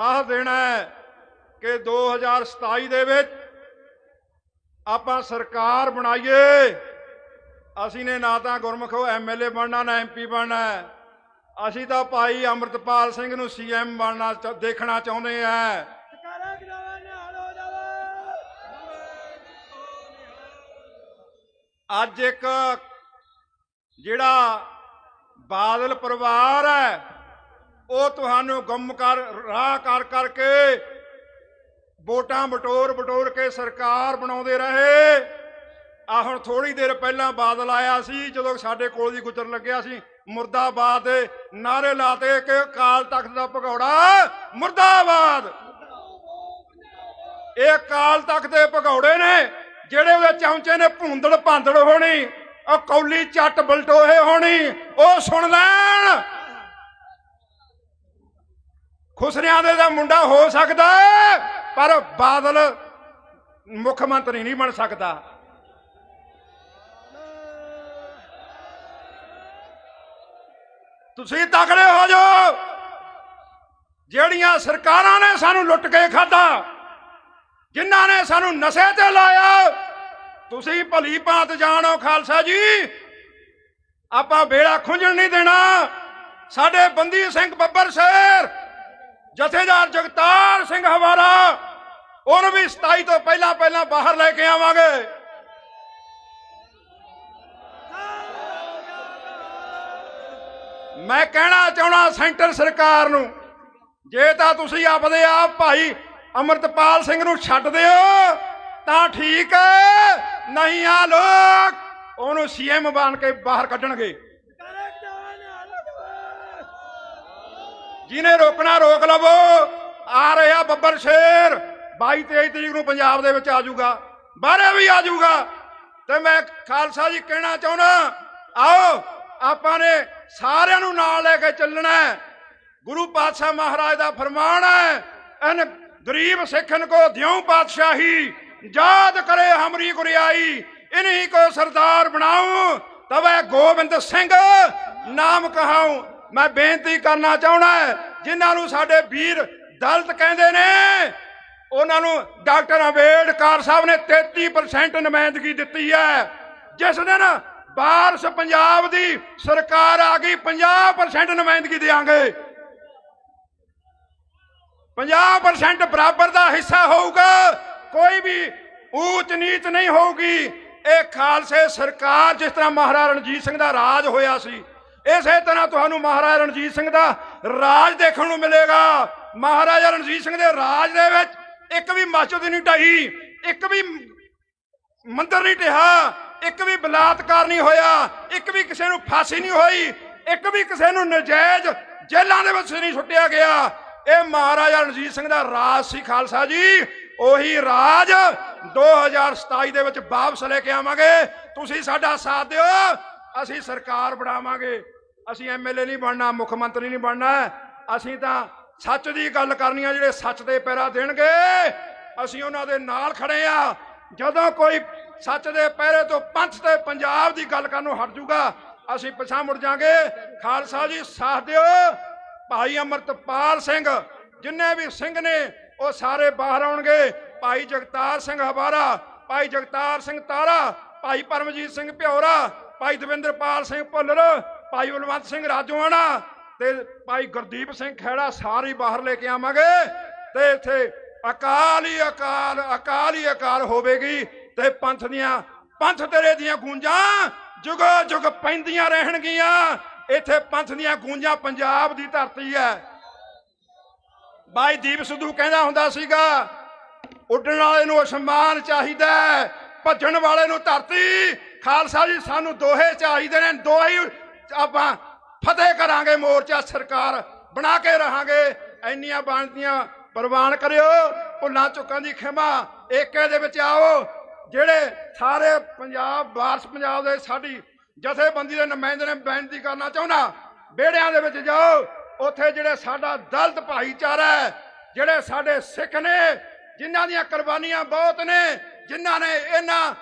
ਆਹ ਦੇਣਾ ਹੈ ਕਿ 2027 ਦੇ ਵਿੱਚ ਆਪਾਂ ਸਰਕਾਰ ਬਣਾਈਏ। ਅਸੀਂ ਨੇ ਨਾ ਤਾਂ ਗੁਰਮੁਖੋ ਐਮਐਲਏ ਬਣਨਾ ਨਾ ਐਮਪੀ ਬਣਨਾ। ਅਸੀਂ ਤਾਂ ਭਾਈ ਅਮਰਤਪਾਲ ਸਿੰਘ ਨੂੰ ਸੀਐਮ ਬਣਨਾ ਦੇਖਣਾ ਚਾਹੁੰਦੇ ਆ ਅੱਜ ਇੱਕ ਜਿਹੜਾ ਬਾਦਲ ਪਰਿਵਾਰ ਹੈ ਉਹ ਤੁਹਾਨੂੰ ਗੁੰਮ ਕਰ, ਰਾਹ ਕਰ ਕਰਕੇ ਵੋਟਾਂ ਬਟੋਰ ਬਟੋਰ ਕੇ ਸਰਕਾਰ ਬਣਾਉਂਦੇ ਰਹੇ। ਆ ਹੁਣ ਥੋੜੀ ਦੇਰ ਪਹਿਲਾਂ ਬਾਦਲ ਆਇਆ ਸੀ, ਜਦੋਂ ਸਾਡੇ ਕੋਲ ਦੀ ਗੁਜ਼ਰ ਲੱਗਿਆ ਸੀ। ਮੁਰਦਾਬਾਦ ਦੇ ਨਾਰੇ ਲਾਤੇ ਕਿ ਕਾਲ ਤਖਤ ਦਾ ਭਗੌੜਾ, ਮੁਰਦਾਬਾਦ! ਇਹ ਕਾਲ ਤਖਤ ਦੇ ਭਗੌੜੇ ਨੇ, ਜਿਹੜੇ ਉਹਦੇ ਚਮਚੇ ਨੇ ਭੁੰਦੜ ਭਾਂਦੜ ਹੋਣੀ, ਉਹ ਕੌਲੀ ਚੱਟ ਬਲਟੋਹੇ ਹੋਣੀ, ਉਹ ਸੁਣ ਲੈਣ! ਖੁਸਰਿਆਂ ਦੇ ਦਾ ਮੁੰਡਾ ਹੋ ਸਕਦਾ ਪਰ ਬਾਦਲ ਮੁੱਖ ਮੰਤਰੀ ਨਹੀਂ ਬਣ ਸਕਦਾ। ਤੁਸੀਂ ਤਕੜੇ ਹੋ ਜਾਓ। ਜਿਹੜੀਆਂ ਸਰਕਾਰਾਂ ਨੇ ਸਾਨੂੰ ਲੁੱਟ ਕੇ ਖਾਦਾ ਜਿਨ੍ਹਾਂ ਨੇ ਸਾਨੂੰ ਨਸ਼ੇ ਤੇ ਲਾਇਆ, ਤੁਸੀਂ ਭਲੀ ਭਾਂਤ ਜਾਣੋ ਖਾਲਸਾ ਜੀ। ਆਪਾਂ ਵੇਲਾ ਖੁੰਝਣ ਨਹੀਂ ਦੇਣਾ। ਸਾਡੇ ਬੰਦੀ ਸਿੰਘ ਬੱਬਰ ਸ਼ੇਰ ਜਥੇਦਾਰ ਜਗਤਾਰ ਸਿੰਘ ਹਵਾਰਾ, ਉਹਨੂੰ ਵੀ 27 ਤੋਂ ਪਹਿਲਾਂ ਪਹਿਲਾਂ ਬਾਹਰ ਲੈ ਕੇ ਆਵਾਂਗੇ। ਮੈਂ ਕਹਿਣਾ ਚਾਹਣਾ ਸੈਂਟਰ ਸਰਕਾਰ ਨੂੰ, ਜੇ ਤਾਂ ਤੁਸੀਂ ਆਪਦੇ ਆਪ ਭਾਈ ਅਮਰਤਪਾਲ ਸਿੰਘ ਨੂੰ ਛੱਡ ਦਿਓ, ਤਾਂ ਠੀਕ ਨਹੀਂ ਆ ਲੋਕ, ਉਹਨੂੰ ਸੀਐਮ ਬਣ ਕੇ ਬਾਹਰ ਕੱਢਣਗੇ ਸਰਕਾਰਾਂ ਗਰਾਵਾ ਨਿਹਾਲ ਹੋ ਜਾਵੇ ਜਿਹਨੇ ਰੋਕਣਾ ਰੋਕ ਲਵੋ। ਆ ਰਿਹਾ ਬੱਬਰ ਸ਼ੇਰ। 22 23 ਤਰੀਕ ਨੂੰ ਪੰਜਾਬ ਦੇ ਵਿੱਚ ਆ ਜਾਊਗਾ। ਬਾਹਰੇ ਵੀ ਆ ਜਾਊਗਾ। ਤੇ ਮੈਂ ਖਾਲਸਾ ਜੀ ਕਹਿਣਾ ਚਾਹੁੰਦਾ, ਆਓ, ਆਪਾਂ ਨੇ ਸਾਰਿਆਂ ਨੂੰ ਨਾਲ ਲੈ ਕੇ ਚੱਲਣਾ ਗੁਰੂ ਪਾਤਸ਼ਾਹ ਮਹਾਰਾਜ ਦਾ ਫਰਮਾਨ ਹੈ ਐਨ ਗਰੀਬ ਸਿੱਖਨ ਕੋ ਦਿਉ ਪਾਤਸ਼ਾਹੀ, ਯਾਦ ਕਰੇ ਹਮਰੀ ਗੁਰਿਆਈ, ਇਨਹੀ ਕੋ ਸਰਦਾਰ ਬਣਾਉ, ਤਵੇ ਗੋਬਿੰਦ ਸਿੰਘ, ਨਾਮ ਕਹਾਉ ਮੈਂ ਬੇਨਤੀ ਕਰਨਾ ਚਾਹਣਾ ਹੈ, ਜਿਨ੍ਹਾਂ ਨੂੰ ਸਾਡੇ ਵੀਰ ਦਲਤ ਕਹਿੰਦੇ ਨੇ, ਉਹਨਾਂ ਨੂੰ ਡਾਕਟਰ ਅੰਬੇਡਕਰ ਸਾਹਿਬ ਨੇ 33% ਨੁਮਾਇੰਦਗੀ ਦਿੱਤੀ ਹੈ। ਜਿਸ ਦਿਨ ਬਾਰਸ ਪੰਜਾਬ ਦੀ ਸਰਕਾਰ ਆ ਗਈ 50% ਨੁਮਾਇੰਦਗੀ ਦੇਾਂਗੇ 50% ਬਰਾਬਰ ਦਾ ਹਿੱਸਾ ਹੋਊਗਾ, ਕੋਈ ਵੀ ਊਚ ਨੀਚ ਨਹੀਂ ਹੋਊਗੀ। ਇਹ ਖਾਲਸੇ ਸਰਕਾਰ, ਜਿਸ ਤਰ੍ਹਾਂ ਮਹਾਰਾਜਾ ਰਣਜੀਤ ਸਿੰਘ ਦਾ ਰਾਜ ਹੋਇਆ ਸੀ ਇਸੇ ਤਰ੍ਹਾਂ ਤੁਹਾਨੂੰ ਮਹਾਰਾਜਾ ਰਣਜੀਤ ਸਿੰਘ ਦਾ ਰਾਜ ਦੇਖਣ ਨੂੰ ਮਿਲੇਗਾ। ਮਹਾਰਾਜਾ ਰਣਜੀਤ ਸਿੰਘ ਦੇ ਰਾਜ ਦੇ ਵਿੱਚ ਇੱਕ ਵੀ ਮਸਜਿਦ ਨਹੀਂ ਢਾਈ, ਇੱਕ ਵੀ ਮੰਦਰ ਨਹੀਂ ਢਿਆ ਇੱਕ ਵੀ ਬਲਾਤਕਾਰ ਨਹੀਂ ਹੋਇਆ, ਇੱਕ ਵੀ ਕਿਸੇ ਨੂੰ ਫਾਂਸੀ ਨਹੀਂ ਹੋਈ, ਇੱਕ ਵੀ ਕਿਸੇ ਨੂੰ ਨਜਾਇਜ਼ ਜੇਲ੍ਹਾਂ ਦੇ ਵਿੱਚ ਨਹੀਂ ਸੁੱਟਿਆ ਗਿਆ। ਇਹ ਮਹਾਰਾਜਾ ਰਣਜੀਤ ਸਿੰਘ ਦਾ ਰਾਜ ਸੀ ਖਾਲਸਾ ਜੀ। ਉਹੀ ਰਾਜ 2027 ਦੇ ਵਿੱਚ ਵਾਪਸ ਲੈ ਕੇ ਆਵਾਂਗੇ। ਤੁਸੀਂ ਸਾਡਾ ਸਾਥ ਦਿਓ। ਅਸੀਂ ਸਰਕਾਰ ਬਣਾਵਾਂਗੇ। ਅਸੀਂ ਐਮਐਲਏ ਨਹੀਂ ਬਣਨਾ, ਮੁੱਖ ਮੰਤਰੀ ਨਹੀਂ ਬਣਨਾ। ਅਸੀਂ ਤਾਂ ਸੱਚ ਦੀ ਗੱਲ ਕਰਨੀ ਆ, ਜਿਹੜੇ ਸੱਚ ਦੇ ਪੈਰਾ ਦੇਣਗੇ। ਅਸੀਂ ਉਹਨਾਂ ਦੇ ਨਾਲ ਖੜੇ ਆ। ਜਦੋਂ ਕੋਈ ਸੱਚ ਦੇ ਪਹਿਰੇ ਤੋਂ ਪੰਥ ਤੇ ਪੰਜਾਬ ਦੀ ਗੱਲ ਕਰਨ ਨੂੰ ਹਟ ਜੂਗਾ, ਅਸੀਂ ਪਿਛਾਂ ਮੁੜ ਜਾਾਂਗੇ। ਖਾਲਸਾ ਜੀ, ਸਾਥ ਦਿਓ। ਭਾਈ ਅਮਰਤਪਾਲ ਸਿੰਘ, ਜਿੰਨੇ ਵੀ ਸਿੰਘ ਨੇ, ਉਹ ਸਾਰੇ ਬਾਹਰ ਆਉਣਗੇ। ਭਾਈ ਜਗਤਾਰ ਸਿੰਘ ਹਵਾਰਾ, ਭਾਈ ਜਗਤਾਰ ਸਿੰਘ ਤਾਰਾ, ਭਾਈ ਪਰਮਜੀਤ ਸਿੰਘ ਭਿਓਰਾ ਭਾਈ ਦਵਿੰਦਰਪਾਲ ਸਿੰਘ ਭੁੱਲਰ, ਭਾਈ ਬਲਵੰਤ ਸਿੰਘ ਰਾਜੋਆਣਾ ਤੇ ਭਾਈ ਗੁਰਦੀਪ ਸਿੰਘ ਖੇੜਾ ਸਾਰੇ ਬਾਹਰ ਲੈ ਕੇ ਆਵਾਂਗੇ ਤੇ ਇੱਥੇ ਅਕਾਲ ਹੀ ਅਕਾਲ ਅਕਾਲ ਹੀ ਅਕਾਲ ਹੋਵੇਗੀ ਤੇ ਪੰਥ ਦੀਆਂ, ਪੰਥ ਤੇਰੇ ਦੀਆਂ ਗੂੰਜਾਂ ਜੁਗ ਜੁਗ ਪੈਂਦੀਆਂ ਰਹਿਣਗੀਆਂ। ਇੱਥੇ ਪੰਥ ਦੀਆਂ ਗੂੰਜਾਂ ਪੰਜਾਬ ਦੀ ਧਰਤੀ ਹੈ। ਬਾਈ ਦੀਪ ਸਿੱਧੂ ਕਹਿੰਦਾ ਹੁੰਦਾ ਸੀਗਾ, ਉੱਡਣ ਵਾਲੇ ਨੂੰ ਅਸਮਾਨ ਚਾਹੀਦਾ ਭੱਜਣ ਵਾਲੇ ਨੂੰ ਧਰਤੀ ਖਾਲਸਾ ਜੀ, ਸਾਨੂੰ ਦੋਹੇ ਚਾਹੀਦੇ ਨੇ, ਦੋਹੇ ਆਪਾਂ ਫਤਿਹ ਕਰਾਂਗੇ ਮੋਰਚਾ ਸਰਕਾਰ ਬਣਾ ਕੇ ਰਹਾਂਗੇ। ਇੰਨੀਆਂ ਬਾਣਤੀਆਂ ਪ੍ਰਵਾਨ ਕਰਿਓ, ਭੁੱਲਾਂ ਚੁੱਕਾਂ ਦੀ ਖਿਮਾ ਏਕੇ ਦੇ ਵਿੱਚ ਆਓ, ਜਿਹੜੇ ਸਾਰੇ ਪੰਜਾਬ, ਵਾਰਸ ਪੰਜਾਬ ਦੇ ਸਾਡੀ ਜਥੇਬੰਦੀ ਦੇ ਨੁਮਾਇੰਦੇ ਨੇ, ਬੇਨਤੀ ਕਰਨਾ ਚਾਹੁੰਦਾ ਬੇੜਿਆਂ ਦੇ ਵਿੱਚ ਜਾਓ, ਉੱਥੇ ਜਿਹੜੇ ਸਾਡਾ ਦਲਤ ਭਾਈਚਾਰਾ ਹੈ, ਜਿਹੜੇ ਸਾਡੇ ਸਿੱਖ ਨੇ, ਜਿਨ੍ਹਾਂ ਦੀਆਂ ਕੁਰਬਾਨੀਆਂ ਬਹੁਤ ਨੇ, ਜਿਨ੍ਹਾਂ ਨੇ ਇਹਨਾਂ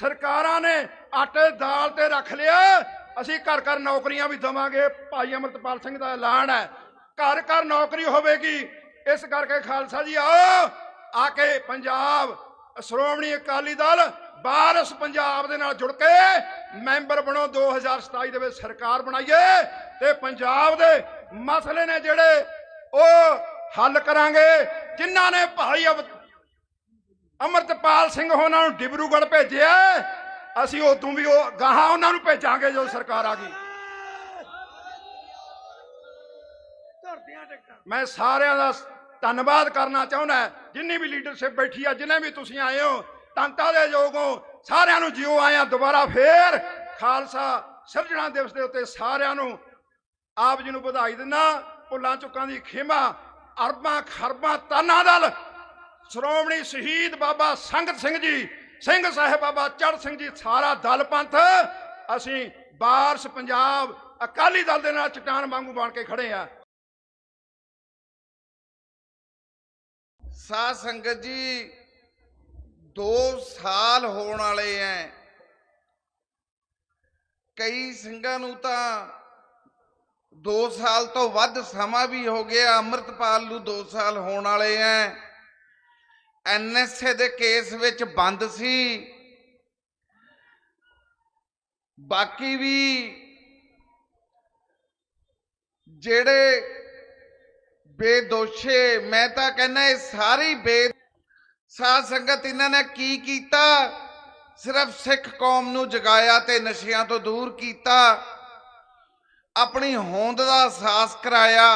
ਸਰਕਾਰਾਂ ਨੇ ਆਟੇ ਦਾਲ ਤੇ ਰੱਖ ਲਿਆ। ਅਸੀਂ ਘਰ ਘਰ ਨੌਕਰੀਆਂ ਵੀ ਦਵਾਂਗੇ। ਭਾਈ ਅਮਰਤਪਾਲ ਸਿੰਘ ਦਾ ਐਲਾਨ ਹੈ। ਘਰ ਘਰ ਨੌਕਰੀ ਹੋਵੇਗੀ। ਇਸ ਕਰਕੇ ਖਾਲਸਾ ਜੀ, ਆਓ। ਆ ਕੇ ਪੰਜਾਬ, ਸ਼੍ਰੋਮਣੀ ਅਕਾਲੀ ਦਲ ਵਾਰਸ ਪੰਜਾਬ ਦੇ ਨਾਲ ਜੁੜ ਕੇ ਮੈਂਬਰ ਬਣੋ। 2027 ਦੇ ਵਿੱਚ ਸਰਕਾਰ ਬਣਾਈਏ ਤੇ ਪੰਜਾਬ ਦੇ ਮਸਲੇ ਨੇ ਜਿਹੜੇ ਉਹ ਹੱਲ ਕਰਾਂਗੇ। ਜਿਨ੍ਹਾਂ ਨੇ ਭਾਈ ਅਵ- ਅਮਰਤਪਾਲ ਸਿੰਘ ਉਹਨਾਂ ਨੂੰ ਡਿਬਰੂਗੜ੍ਹ ਭੇਜਿਆ। ਅਸੀਂ ਉਦੋਂ ਵੀ ਉਹ ਗਾਹਾਂ ਉਹਨਾਂ ਨੂੰ ਭੇਜਾਂਗੇ ਜਦੋਂ ਸਰਕਾਰ ਆ ਗਈ। ਮੈਂ ਸਾਰਿਆਂ ਦਾ ਧੰਨਵਾਦ ਕਰਨਾ ਚਾਹੁੰਦਾ ਜਿੰਨੀ ਵੀ ਲੀਡਰਸ਼ਿਪ ਬੈਠੀ ਆ ਜਿੰਨੇ ਵੀ ਤੁਸੀਂ ਆਏ ਹੋ ਤੰਤਾ ਦੇ ਯੋਗ ਹੋ ਸਾਰਿਆਂ ਨੂੰ ਜਿਉ ਆਇਆ ਦੁਬਾਰਾ ਫੇਰ। ਖਾਲਸਾ ਸਿਰਜਣਾ ਦਿਵਸ ਦੇ ਉੱਤੇ ਸਾਰਿਆਂ ਨੂੰ ਆਪ ਜੀ ਨੂੰ ਵਧਾਈ ਦਿੰਦਾ। ਭੁੱਲਾਂ ਚੁੱਕਾਂ ਦੀ ਖਿਮਾ ਅਰਬਾਂ ਖਰਬਾਂ ਤਾਨਾ ਦਲ ਸ਼੍ਰੋਮਣੀ ਸ਼ਹੀਦ ਬਾਬਾ ਸੰਗਤ ਸਿੰਘ ਜੀ, ਸਿੰਘ ਸਾਹਿਬ ਬਾਬਾ ਚੜ ਸਿੰਘ ਜੀ, ਸਾਰਾ ਦਲ ਪੰਥ, ਅਸੀਂ ਬਾਰਸ ਪੰਜਾਬ ਅਕਾਲੀ ਦਲ ਦੇ ਨਾਲ ਚਟਾਨ ਵਾਂਗੂ ਬਣ ਕੇ ਖੜੇ ਆ ਸਾਧ ਸੰਗਤ ਜੀ 2 ਸਾਲ ਹੋਣ ਵਾਲੇ ਐ। ਕਈ ਸਿੰਘਾਂ ਨੂੰ ਤਾਂ 2 ਸਾਲ ਤੋਂ ਵੱਧ ਸਮਾਂ ਵੀ ਹੋ ਗਿਆ, ਅੰਮ੍ਰਿਤਪਾਲ ਨੂੰ 2 ਸਾਲ ਹੋਣ ਵਾਲੇ ਐ। ਐਨਐਸਏ ਦੇ ਕੇਸ ਵਿੱਚ ਬੰਦ ਸੀ। ਬਾਕੀ ਵੀ ਜਿਹੜੇ ਬੇਦੋਸ਼ੇ, ਮੈਂ ਤਾਂ ਕਹਿੰਦਾ ਇਹ ਸਾਰੀ ਬੇ ਸਾਧ ਸੰਗਤ ਇਹਨਾਂ ਨੇ ਕੀ ਕੀਤਾ? ਸਿਰਫ ਸਿੱਖ ਕੌਮ ਨੂੰ ਜਗਾਇਆ ਤੇ ਨਸ਼ਿਆਂ ਤੋਂ ਦੂਰ ਕੀਤਾ। ਆਪਣੀ ਹੋਂਦ ਦਾ ਅਹਿਸਾਸ ਕਰਾਇਆ।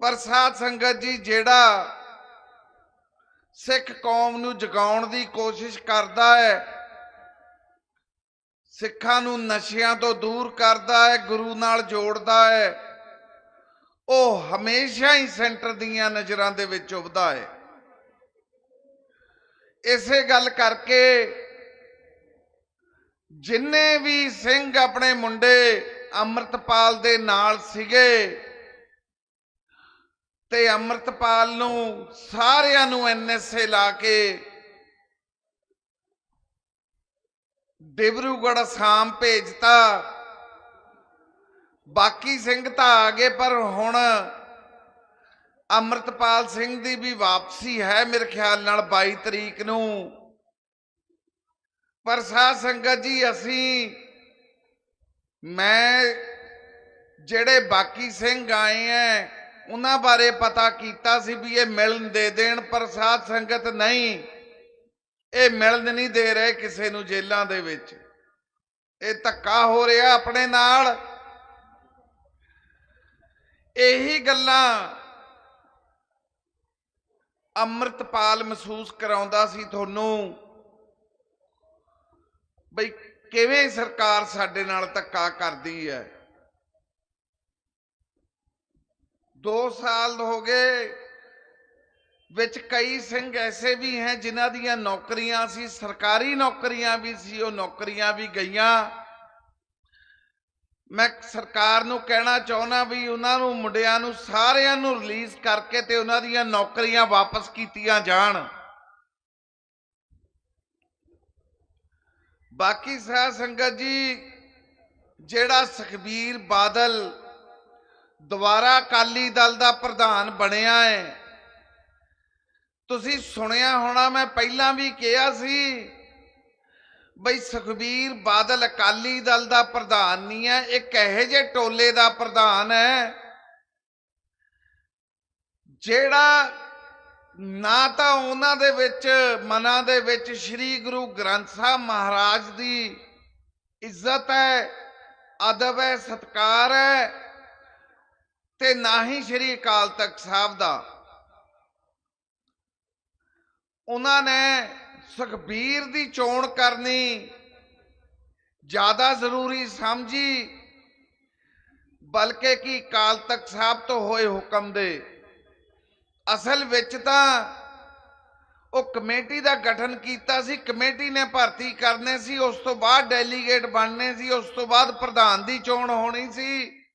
ਪਰ ਸਾਧ ਸੰਗਤ ਜੀ, ਜਿਹੜਾ ਸਿੱਖ ਕੌਮ ਨੂੰ ਜਗਾਉਣ ਦੀ ਕੋਸ਼ਿਸ਼ ਕਰਦਾ ਹੈ। ਸਿੱਖਾਂ ਨੂੰ ਨਸ਼ਿਆਂ ਤੋਂ ਦੂਰ ਕਰਦਾ ਹੈ, ਗੁਰੂ ਨਾਲ ਜੋੜਦਾ ਹੈ। ਉਹ ਹਮੇਸ਼ਾ ਹੀ ਸੈਂਟਰ ਦੀਆਂ ਨਜ਼ਰਾਂ ਦੇ ਵਿੱਚ ਉਭਦਾ ਹੈ। ਇਸੇ ਗੱਲ ਕਰਕੇ ਜਿੰਨੇ ਵੀ ਸਿੰਘ ਆਪਣੇ ਮੁੰਡੇ ਅੰਮ੍ਰਿਤਪਾਲ ਦੇ ਨਾਲ ਸੀਗੇ ਤੇ ਅੰਮ੍ਰਿਤਪਾਲ ਨੂੰ ਸਾਰਿਆਂ ਨੂੰ ਐਨਐਸਏ ਲਾ ਕੇ ਡਿਬਰੂਗੜ੍ਹ ਅਸਾਮ ਭੇਜਤਾ। ਬਾਕੀ ਸਿੰਘ ਤਾਂ ਆ ਗਏ, ਪਰ ਹੁਣ ਅੰਮ੍ਰਿਤਪਾਲ ਸਿੰਘ ਦੀ ਵੀ ਵਾਪਸੀ ਹੈ ਮੇਰੇ ਖਿਆਲ ਨਾਲ 22 ਤਰੀਕ ਨੂੰ। ਪਰ ਸਾਧ ਸੰਗਤ ਜੀ, ਅਸੀਂ, ਮੈਂ, ਜਿਹੜੇ ਬਾਕੀ ਸਿੰਘ ਆਏ ਐ ਉਹਨਾਂ ਬਾਰੇ ਪਤਾ ਕੀਤਾ ਸੀ ਵੀ ਇਹ ਮਿਲਣ ਦੇ ਦੇਣ ਪਰ ਸਾਧ ਸੰਗਤ ਨਹੀਂ। ਇਹ ਮਿਲਣ ਨਹੀਂ ਦੇ ਰਹੇ ਕਿਸੇ ਨੂੰ ਜੇਲਾਂ ਦੇ ਵਿੱਚ। ਇਹ ਧੱਕਾ ਹੋ ਰਿਹਾ ਆਪਣੇ ਨਾਲ। ਇਹੀ ਗੱਲਾਂ ਅੰਮ੍ਰਿਤਪਾਲ ਮਹਿਸੂਸ ਕਰਾਉਂਦਾ ਸੀ ਤੁਹਾਨੂੰ। ਬਈ ਕਿਵੇਂ ਸਰਕਾਰ ਸਾਡੇ ਨਾਲ ਧੱਕਾ ਕਰਦੀ ਹੈ? 2 ਸਾਲ ਹੋ ਗਏ ਵਿੱਚ ਕਈ ਸਿੰਘ ਐਸੇ ਵੀ ਹੈ ਜਿਨ੍ਹਾਂ ਦੀਆਂ ਨੌਕਰੀਆਂ ਸੀ, ਸਰਕਾਰੀ ਨੌਕਰੀਆਂ ਵੀ ਸੀ, ਉਹ ਨੌਕਰੀਆਂ ਵੀ ਗਈਆਂ। ਮੈਂ ਸਰਕਾਰ ਨੂੰ ਕਹਿਣਾ ਚਾਹੁੰਦਾ ਵੀ ਉਹਨਾਂ ਨੂੰ, ਮੁੰਡਿਆਂ ਨੂੰ ਸਾਰਿਆਂ ਨੂੰ ਰਿਲੀਜ਼ ਕਰਕੇ ਤੇ ਉਹਨਾਂ ਦੀਆਂ ਨੌਕਰੀਆਂ ਵਾਪਸ ਕੀਤੀਆਂ ਜਾਣ। ਬਾਕੀ ਸਾਧ ਸੰਗਤ ਜੀ, ਜਿਹੜਾ ਸੁਖਬੀਰ ਬਾਦਲ ਦੁਬਾਰਾ ਅਕਾਲੀ ਦਲ ਦਾ ਪ੍ਰਧਾਨ ਬਣਿਆ ਹੈ ਤੁਸੀਂ ਸੁਣਿਆ ਹੋਣਾ, ਮੈਂ ਪਹਿਲਾਂ ਵੀ ਕਿਹਾ ਸੀ ਬਈ ਸੁਖਬੀਰ ਬਾਦਲ ਅਕਾਲੀ ਦਲ ਦਾ ਪ੍ਰਧਾਨ ਨਹੀਂ ਹੈ ਇੱਕ ਇਹੋ ਜਿਹੇ ਟੋਲੇ ਦਾ ਪ੍ਰਧਾਨ ਹੈ। ਜਿਹੜਾ ਨਾ ਤਾਂ ਉਹਨਾਂ ਦੇ ਵਿੱਚ, ਮਨਾਂ ਦੇ ਵਿੱਚ ਸ੍ਰੀ ਗੁਰੂ ਗ੍ਰੰਥ ਸਾਹਿਬ ਮਹਾਰਾਜ ਦੀ ਇੱਜ਼ਤ ਹੈ, ਅਦਬ ਹੈ, ਸਤਕਾਰ ਹੈ ਤੇ ਨਾ ਹੀ ਸ੍ਰੀ ਅਕਾਲ ਤਖਤ ਸਾਹਿਬ ਦਾ। ਉਹਨਾਂ ਨੇ ਸੁਖਬੀਰ ਦੀ ਚੋਣ ਕਰਨੀ ਜ਼ਿਆਦਾ ਜ਼ਰੂਰੀ ਸਮਝੀ, ਬਲਕਿ ਕਿ ਅਕਾਲ ਤਖਤ ਸਾਹਿਬ ਤੋਂ ਹੋਏ ਹੁਕਮ ਦੇ। ਅਸਲ ਵਿੱਚ ਤਾਂ ਉਹ ਕਮੇਟੀ ਦਾ ਗਠਨ ਕੀਤਾ ਸੀ, ਕਮੇਟੀ ਨੇ ਭਰਤੀ ਕਰਨੇ ਸੀ, ਉਸ ਤੋਂ ਬਾਅਦ ਡੈਲੀਗੇਟ ਬਣਨੇ ਸੀ, ਉਸ ਤੋਂ ਬਾਅਦ ਪ੍ਰਧਾਨ ਦੀ ਚੋਣ ਹੋਣੀ ਸੀ।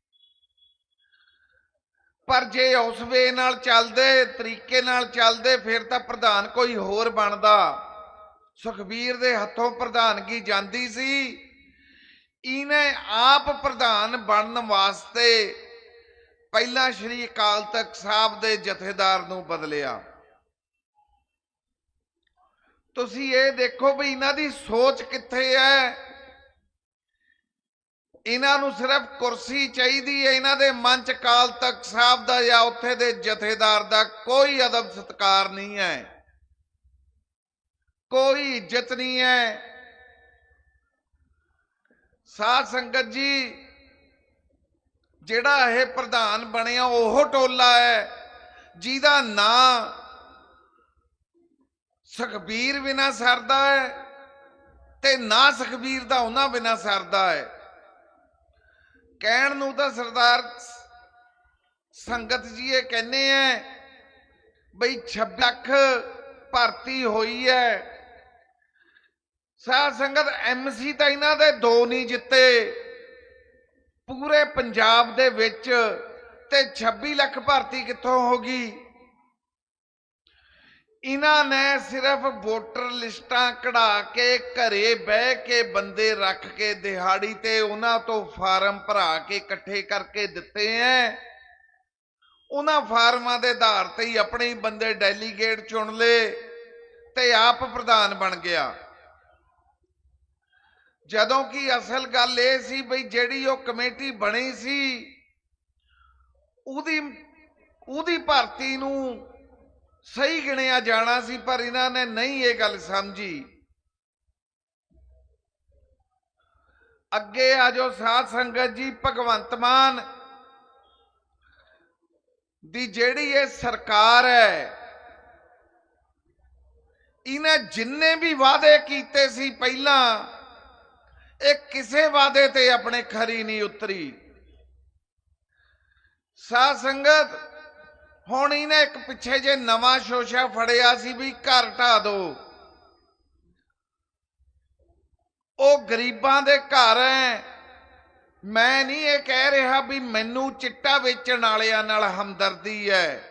ਪਰ ਜੇ ਉਸ ਵੇ ਨਾਲ ਚੱਲਦੇ, ਤਰੀਕੇ ਨਾਲ ਚੱਲਦੇ, ਫਿਰ ਤਾਂ ਪ੍ਰਧਾਨ ਕੋਈ ਹੋਰ ਬਣਦਾ। ਸੁਖਬੀਰ ਦੇ ਹੱਥੋਂ ਪ੍ਰਧਾਨਗੀ ਜਾਂਦੀ ਸੀ। ਇਹਨੇ ਆਪ ਪ੍ਰਧਾਨ ਬਣਨ ਵਾਸਤੇ ਪਹਿਲਾਂ ਸ਼੍ਰੀ ਅਕਾਲ ਤਖਤ ਸਾਹਿਬ ਦੇ ਜਥੇਦਾਰ ਨੂੰ ਬਦਲਿਆ। ਤੁਸੀਂ ਇਹ ਦੇਖੋ ਵੀ ਇਹਨਾਂ ਦੀ ਸੋਚ ਕਿੱਥੇ ਹੈ? ਇਹਨਾਂ ਨੂੰ ਸਿਰਫ ਕੁਰਸੀ ਚਾਹੀਦੀ ਹੈ, ਇਹਨਾਂ ਦੇ ਮਨ ਚ ਅਕਾਲ ਤਖਤ ਸਾਹਿਬ ਦਾ ਜਾਂ ਉੱਥੇ ਦੇ ਜਥੇਦਾਰ ਦਾ ਕੋਈ ਅਦਬ ਸਤਕਾਰ ਨਹੀਂ ਹੈ। ਕੋਈ ਇੱਜ਼ਤ ਨਹੀਂ ਹੈ। ਸਾਧ ਸੰਗਤ ਜੀ, ਜਿਹੜਾ ਇਹ ਪ੍ਰਧਾਨ ਬਣਿਆ, ਉਹ ਟੋਲਾ ਹੈ, ਜਿਹਦਾ ਨਾਂ ਸੁਖਬੀਰ ਬਿਨਾ ਸਰਦਾ ਹੈ ਤੇ ਨਾ ਸੁਖਬੀਰ ਦਾ ਉਹਨਾਂ ਬਿਨਾ ਸਰਦਾ ਹੈ। ਕਹਿਣ ਨੂੰ ਤਾਂ ਸਰਦਾਰ ਸੰਗਤ ਜੀ ਇਹ ਕਹਿੰਦੇ ਐ, ਬਈ 26 ਲੱਖ ਭਰਤੀ ਹੋਈ ਹੈ ਸਾਧ ਸੰਗਤ ਐਮਸੀ ਤਾਂ ਇਹਨਾਂ ਦੇ ਦੋ ਨਹੀਂ ਜਿੱਤੇ। ਪੂਰੇ ਪੰਜਾਬ ਦੇ ਵਿੱਚ ਤੇ 26 ਲੱਖ ਭਰਤੀ ਕਿੱਥੋਂ ਹੋ ਗਈ? ਇਹਨਾਂ ਨੇ ਸਿਰਫ ਵੋਟਰ ਲਿਸਟਾਂ ਕਢਾ ਕੇ ਘਰੇ ਬਹਿ ਕੇ ਬੰਦੇ ਰੱਖ ਕੇ ਦਿਹਾੜੀ ਤੇ ਉਹਨਾਂ ਤੋਂ ਫਾਰਮ ਭਰਾ ਕੇ ਇਕੱਠੇ ਕਰਕੇ ਦਿੱਤੇ ਐ। ਉਹਨਾਂ ਫਾਰਮਾਂ ਦੇ ਆਧਾਰ ਤੇ ਹੀ ਆਪਣੇ ਹੀ ਬੰਦੇ ਡੈਲੀਗੇਟ ਚੁਣ ਲਏ ਤੇ ਆਪ ਪ੍ਰਧਾਨ ਬਣ ਗਿਆ। ਜਦੋਂ ਕਿ ਅਸਲ ਗੱਲ ਇਹ ਸੀ ਬਈ ਜਿਹੜੀ ਉਹ ਕਮੇਟੀ ਬਣੀ ਸੀ, ਉਹਦੀ ਉਹਦੀ ਭਰਤੀ ਨੂੰ ਸਹੀ ਗਿਣਿਆ ਜਾਣਾ ਸੀ, ਪਰ ਇਹਨਾਂ ਨੇ ਨਹੀਂ ਇਹ ਗੱਲ ਸਮਝੀ। ਅੱਗੇ ਆ ਜੋ ਸਾਧ ਸੰਗਤ ਜੀ, ਭਗਵੰਤ ਮਾਨ ਦੀ ਜਿਹੜੀ ਇਹ ਸਰਕਾਰ ਹੈ, ਇਹਨੇ ਜਿੰਨੇ ਵੀ ਵਾਅਦੇ ਕੀਤੇ ਸੀ ਪਹਿਲਾਂ, ਇਹ ਕਿਸੇ ਵਾਅਦੇ ਤੇ ਆਪਣੇ ਖਰੀ ਨਹੀਂ ਉਤਰੀ। ਸਾਧ ਸੰਗਤ ਹੁਣ ਇਹਨੇ ਇੱਕ ਪਿੱਛੇ ਜੇ ਨਵਾਂ ਸ਼ੋਸ਼ਾ ਫੜਿਆ ਸੀ ਵੀ ਘਰ ਢਾ ਦੋ। ਉਹ ਗਰੀਬਾਂ ਦੇ ਘਰ ਹੈ ਮੈਂ ਨਹੀਂ ਇਹ ਕਹਿ ਰਿਹਾ ਵੀ ਮੈਨੂੰ ਚਿੱਟਾ ਵੇਚਣ ਵਾਲਿਆਂ ਨਾਲ ਹਮਦਰਦੀ ਹੈ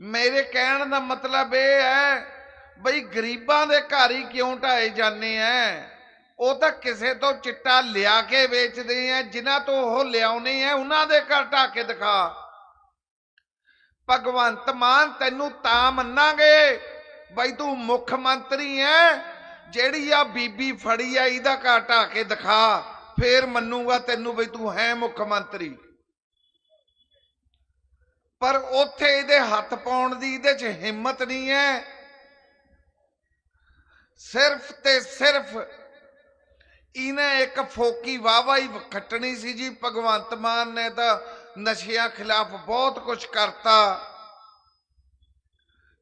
ਮੇਰੇ ਕਹਿਣ ਦਾ ਮਤਲਬ ਇਹ ਹੈ ਬਈ ਗਰੀਬਾਂ ਦੇ ਘਰ ਹੀ ਕਿਉਂ ਢਾਏ ਜਾਂਦੇ ਐ? ਉਹ ਤਾਂ ਕਿਸੇ ਤੋਂ ਚਿੱਟਾ ਲਿਆ ਕੇ ਵੇਚਦੇ ਆ ਜਿਨ੍ਹਾਂ ਤੋਂ ਉਹ ਲਿਆਉਨੇ ਆ ਉਹਨਾਂ ਦੇ ਘਰ ਢਾ ਕੇ ਦਿਖਾ। ਭਗਵੰਤ ਮਾਨ, ਤੈਨੂੰ ਤਾਂ ਮੰਨਾਂਗੇ। ਬਈ ਤੂੰ ਮੁੱਖ ਮੰਤਰੀ ਐ, ਜਿਹੜੀ ਆ ਬੀਬੀ ਫੜੀ ਆ ਇਹਦਾ ਘਰ ਢਾ ਕੇ ਦਿਖਾ, ਫੇਰ ਮੰਨੂਗਾ ਤੈਨੂੰ ਬਈ ਤੂੰ ਹੈ ਮੁੱਖ ਮੰਤਰੀ। ਪਰ ਉੱਥੇ ਇਹਦੇ ਹੱਥ ਪਾਉਣ ਦੀ ਇਹਦੇ 'ਚ ਹਿੰਮਤ ਨਹੀਂ ਹੈ ਸਿਰਫ ਤੇ ਸਿਰਫ ਇਹਨੇ ਇੱਕ ਫੋਕੀ ਵਾਵਾ ਹੀ ਖੱਟਣੀ ਸੀ ਜੀ, ਭਗਵੰਤ ਮਾਨ ਨੇ ਤਾਂ ਨਸ਼ਿਆਂ ਖਿਲਾਫ ਬਹੁਤ ਕੁਝ ਕਰਤਾ।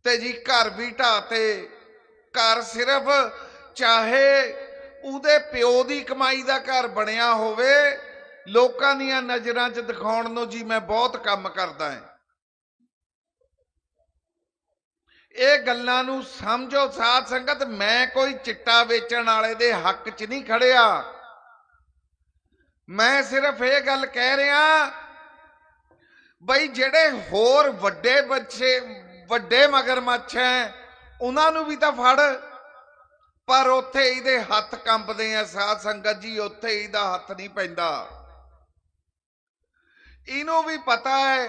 ਤੇ ਜੀ ਘਰ ਵੀ ਢਾਤੇ ਘਰ ਸਿਰਫ ਚਾਹੇ ਉਹਦੇ ਪਿਓ ਦੀ ਕਮਾਈ ਦਾ ਘਰ ਬਣਿਆ ਹੋਵੇ, ਲੋਕਾਂ ਦੀਆਂ ਨਜ਼ਰਾਂ 'ਚ ਦਿਖਾਉਣ ਨੂੰ ਜੀ ਮੈਂ ਬਹੁਤ ਕੰਮ ਕਰਦਾ ਹਾਂ। ਇਹ ਗੱਲਾਂ ਨੂੰ ਸਮਝੋ ਸਾਧ ਸੰਗਤ, ਮੈਂ ਕੋਈ ਚਿੱਟਾ ਵੇਚਣ ਵਾਲੇ ਦੇ ਹੱਕ 'ਚ ਨਹੀਂ ਖੜਿਆ। ਮੈਂ ਸਿਰਫ ਇਹ ਗੱਲ ਕਹਿ ਰਿਹਾ ਬਈ ਜਿਹੜੇ ਹੋਰ ਵੱਡੇ ਬੱਚੇ, ਵੱਡੇ ਮਗਰਮੱਛ ਹੈ ਉਹਨਾਂ ਨੂੰ ਵੀ ਤਾਂ ਫੜ। ਪਰ ਉੱਥੇ ਇਹਦੇ ਹੱਥ ਕੰਬਦੇ ਆ ਸਾਧ ਸੰਗਤ ਜੀ, ਉੱਥੇ ਇਹਦਾ ਹੱਥ ਨਹੀਂ ਪੈਂਦਾ। ਇਹਨੂੰ ਵੀ ਪਤਾ ਹੈ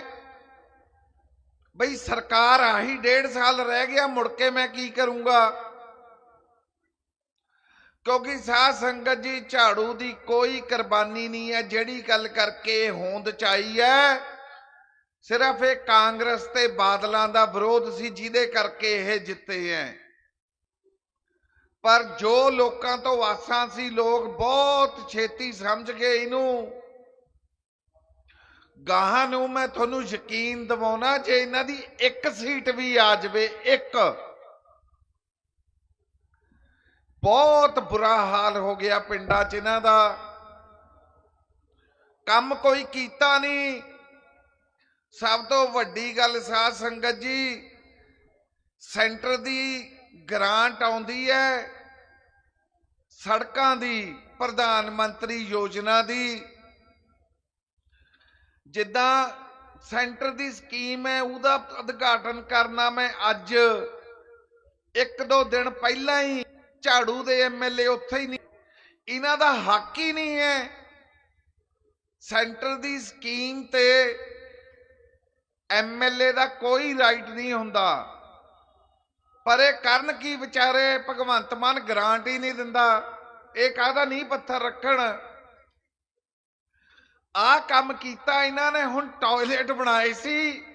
ਬਈ ਸਰਕਾਰ ਆਹੀ ਡੇਢ ਸਾਲ ਰਹਿ ਗਿਆ, ਮੁੜ ਕੇ ਮੈਂ ਕੀ ਕਰੂੰਗਾ? ਕਿਉਂਕਿ ਸਾਧ ਸੰਗਤ ਜੀ, ਝਾੜੂ ਦੀ ਕੋਈ ਕੁਰਬਾਨੀ ਨਹੀਂ ਹੈ ਜਿਹੜੀ ਗੱਲ ਕਰਕੇ ਹੋਂਦ ਚਾਈ ਹੈ ਸਿਰਫ ਇਹ ਕਾਂਗਰਸ ਤੇ ਬਾਦਲਾਂ ਦਾ ਵਿਰੋਧ ਸੀ ਜਿਹਦੇ ਕਰਕੇ ਇਹ ਜਿੱਤੇ ਹੈ ਪਰ ਜੋ ਲੋਕਾਂ ਤੋਂ ਆਸਾਂ ਸੀ, ਲੋਕ ਬਹੁਤ ਛੇਤੀ ਸਮਝ ਗਏ ਇਹਨੂੰ। ਗਾਹਾਂ ਨੂੰ ਮੈਂ ਤੁਹਾਨੂੰ ਯਕੀਨ ਦਿਵਾਉਣਾ, ਜੇ ਇਹਨਾਂ ਦੀ ਇੱਕ ਸੀਟ ਵੀ ਆ ਜਾਵੇ, ਇੱਕ। ਬਹੁਤ ਬੁਰਾ ਹਾਲ ਹੋ ਗਿਆ ਪਿੰਡਾਂ 'ਚ ਇਹਨਾਂ ਦਾ। ਕੰਮ ਕੋਈ ਕੀਤਾ ਨਹੀਂ। ਸਭ ਤੋਂ ਵੱਡੀ ਗੱਲ ਸਾਧ ਸੰਗਤ ਜੀ, ਸੈਂਟਰ ਦੀ ਗ੍ਰਾਂਟ ਆਉਂਦੀ ਹੈ, ਸੜਕਾਂ ਦੀ, ਪ੍ਰਧਾਨ ਮੰਤਰੀ ਯੋਜਨਾ ਦੀ। ਜਿੱਦਾਂ ਸੈਂਟਰ ਦੀ ਸਕੀਮ ਹੈ, ਉਹਦਾ ਉਦਘਾਟਨ ਕਰਨਾ ਮੈਂ ਅੱਜ, ਇੱਕ ਦੋ ਦਿਨ ਪਹਿਲਾਂ ਹੀ ਝਾੜੂ ਦੇ ਐਮਐਲਏ ਉੱਥੇ ਹੀ ਨਹੀਂ, ਇਹਨਾਂ ਦਾ ਹੱਕ ਹੀ ਨਹੀਂ ਹੈ। ਸੈਂਟਰ ਦੀ ਸਕੀਮ ਤੇ ਐਮਐਲਏ ਦਾ ਕੋਈ ਰਾਈਟ ਨਹੀਂ ਹੁੰਦਾ। ਪਰ ਇਹ ਕਰਨ ਕੀ ਵਿਚਾਰੇ? ਭਗਵੰਤ ਮਾਨ ਗਾਰੰਟੀ ਹੀ ਨਹੀਂ ਦਿੰਦਾ। ਇਹ ਕਾਹਦਾ ਨਹੀਂ ਪੱਥਰ ਰੱਖਣ? ਆ ਕੰਮ ਕੀਤਾ ਇਹਨਾਂ ਨੇ, ਹੁਣ ਟਾਇਲਟ ਬਣਾਏ ਸੀ।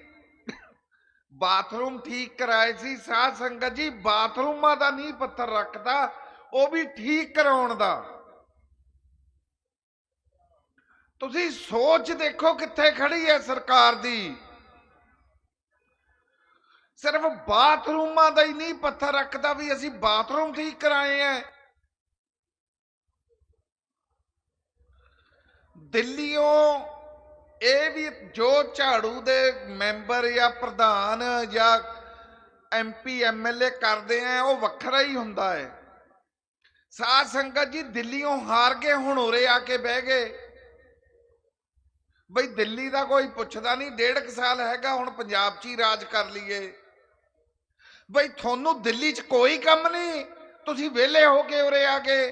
ਬਾਥਰੂਮ ਠੀਕ ਕਰਾਏ ਸੀ। ਸਾਧ ਸੰਗਤ ਜੀ, ਬਾਥਰੂਮਾਂ ਦਾ ਨਹੀਂ ਪੱਥਰ ਰੱਖਦਾ, ਉਹ ਵੀ ਠੀਕ ਕਰਾਉਣ ਦਾ। ਤੁਸੀਂ ਸੋਚ ਦੇਖੋ ਕਿੱਥੇ ਖੜੀ ਹੈ ਸਰਕਾਰ ਦੀ। ਸਿਰਫ ਬਾਥਰੂਮਾਂ ਦਾ ਹੀ ਨਹੀਂ, ਪੱਥਰ ਰੱਖਦਾ ਵੀ ਅਸੀਂ ਬਾਥਰੂਮ ਠੀਕ ਕਰਾਏ ਐ। ਦਿੱਲੀੋਂ ਇਹ ਵੀ ਜੋ ਝਾੜੂ ਦੇ ਮੈਂਬਰ ਜਾਂ ਪ੍ਰਧਾਨ ਜਾਂ ਐਮਪੀ ਐਮਐਲਏ ਕਰਦੇ ਆ ਉਹ ਵੱਖਰਾ ਹੀ ਹੁੰਦਾ ਹੈ ਸਾਧ ਸੰਗਤ ਜੀ ਦਿੱਲੀੋਂ ਹਾਰ ਕੇ ਹੁਣ ਉਰੇ ਆ ਕੇ ਬਹਿ ਗਏ। ਬਈ ਦਿੱਲੀ ਦਾ ਕੋਈ ਪੁੱਛਦਾ ਨਹੀਂ, ਡੇਢ ਕੁ ਸਾਲ ਹੈਗਾ, ਹੁਣ ਪੰਜਾਬ 'ਚ ਹੀ ਰਾਜ ਕਰ ਲਈਏ। ਬਈ ਤੁਹਾਨੂੰ ਦਿੱਲੀ 'ਚ ਕੋਈ ਕੰਮ ਨਹੀਂ। ਤੁਸੀਂ ਵਿਹਲੇ ਹੋ ਕੇ ਉਰੇ ਆ ਕੇ।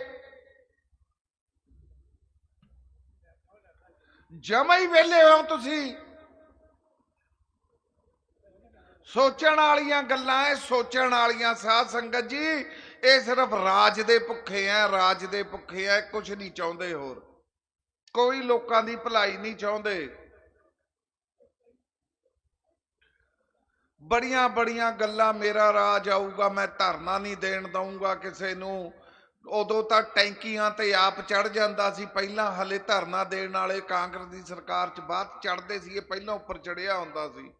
ਜਮਾ ਹੀ ਵਿਹਲੇ ਹੋ ਤੁਸੀਂ। ਸੋਚਣ ਵਾਲੀਆਂ ਗੱਲਾਂ ਐ, ਸੋਚਣ ਵਾਲੀਆਂ ਸਾਧ ਸੰਗਤ ਜੀ, ਇਹ ਸਿਰਫ ਰਾਜ ਦੇ ਭੁੱਖੇ ਆ ਰਾਜ ਦੇ ਭੁੱਖੇ ਆ ਕੁਝ ਨਹੀਂ ਚਾਹੁੰਦੇ ਹੋਰ। ਕੋਈ ਲੋਕਾਂ ਦੀ ਭਲਾਈ ਨਹੀਂ ਚਾਹੁੰਦੇ। ਬੜੀਆਂ ਬੜੀਆਂ ਗੱਲਾਂ ਮੇਰਾ ਰਾਜ ਆਊਗਾ, ਮੈਂ ਧਰਨਾ ਨਹੀਂ ਦੇਣ ਦਊਂਗਾ ਕਿਸੇ ਨੂੰ। ਉਦੋਂ ਤਾਂ ਟੈਂਕੀਆਂ ਤੇ ਆਪ ਚੜ ਜਾਂਦਾ ਸੀ। ਪਹਿਲਾਂ ਹਲੇ ਧਰਨਾ ਦੇਣ ਵਾਲੇ ਕਾਂਗਰਸ ਦੀ ਸਰਕਾਰ 'ਚ ਬਾਅਦ ਚੜਦੇ ਸੀ, ਇਹ ਪਹਿਲਾਂ ਉੱਪਰ ਚੜਿਆ ਹੁੰਦਾ ਸੀ।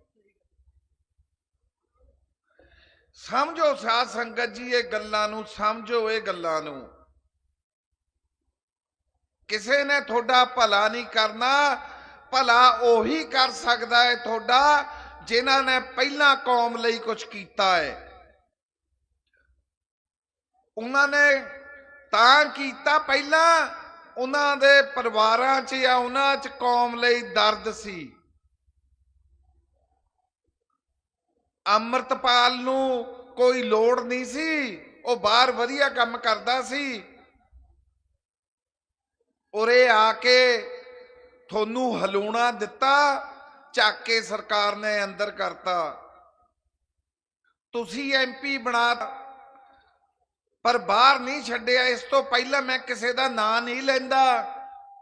ਸਮਝੋ ਸਾਧ ਸੰਗਤ ਜੀ ਇਹ ਗੱਲਾਂ ਨੂੰ, ਸਮਝੋ ਇਹ ਗੱਲਾਂ ਨੂੰ। ਕਿਸੇ ਨੇ ਤੁਹਾਡਾ ਭਲਾ ਨਹੀਂ ਕਰਨਾ, ਭਲਾ ਉਹੀ ਕਰ ਸਕਦਾ ਹੈ ਤੁਹਾਡਾ। ਜਿਨ੍ਹਾਂ ਨੇ ਪਹਿਲਾਂ ਕੌਮ ਲਈ ਕੁਝ ਕੀਤਾ ਹੈ। ਉਹਨਾਂ ਨੇ ਤਾਂ ਕੀਤਾ ਪਹਿਲਾਂ ਉਹਨਾਂ ਦੇ ਪਰਿਵਾਰਾਂ 'ਚ ਜਾਂ ਉਹਨਾਂ 'ਚ ਕੌਮ ਲਈ ਦਰਦ ਸੀ। ਅੰਮ੍ਰਿਤਪਾਲ ਨੂੰ ਕੋਈ ਲੋੜ ਨਹੀਂ ਸੀ, ਉਹ ਬਾਹਰ ਵਧੀਆ ਕੰਮ ਕਰਦਾ ਸੀ। ਉਰੇ ਆ ਕੇ ਤੁਹਾਨੂੰ ਹਲੂਣਾ ਦਿੱਤਾ ਚੱਕ ਕੇ ਸਰਕਾਰ ਨੇ ਅੰਦਰ ਕਰਤਾ। ਤੁਸੀਂ ਐਮਪੀ ਬਣਾ ਪਰ ਬਾਹਰ ਨਹੀਂ ਛੱਡਿਆ। ਇਸ ਤੋਂ ਪਹਿਲਾਂ ਮੈਂ ਕਿਸੇ ਦਾ ਨਾਂ ਨਹੀਂ ਲੈਂਦਾ।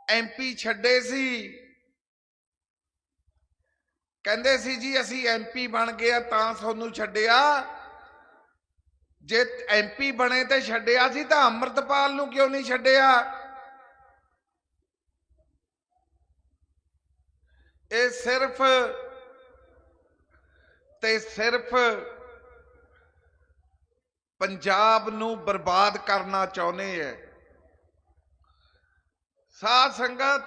ਐਮਪੀ ਛੱਡੇ ਸੀ। ਕਹਿੰਦੇ ਸੀ ਜੀ, ਅਸੀਂ ਐਮਪੀ ਬਣ ਗਏ ਆ, ਤਾਂ ਤੁਹਾਨੂੰ ਛੱਡਿਆ। ਜੇ ਐਮਪੀ ਬਣੇ ਤੇ ਛੱਡਿਆ ਸੀ ਤਾਂ ਅੰਮ੍ਰਿਤਪਾਲ ਨੂੰ ਕਿਉਂ ਨਹੀਂ ਛੱਡਿਆ? ਇਹ ਸਿਰਫ ਤੇ ਸਿਰਫ ਪੰਜਾਬ ਨੂੰ ਬਰਬਾਦ ਕਰਨਾ ਚਾਹੁੰਦੇ ਐ। ਸਾਧ ਸੰਗਤ,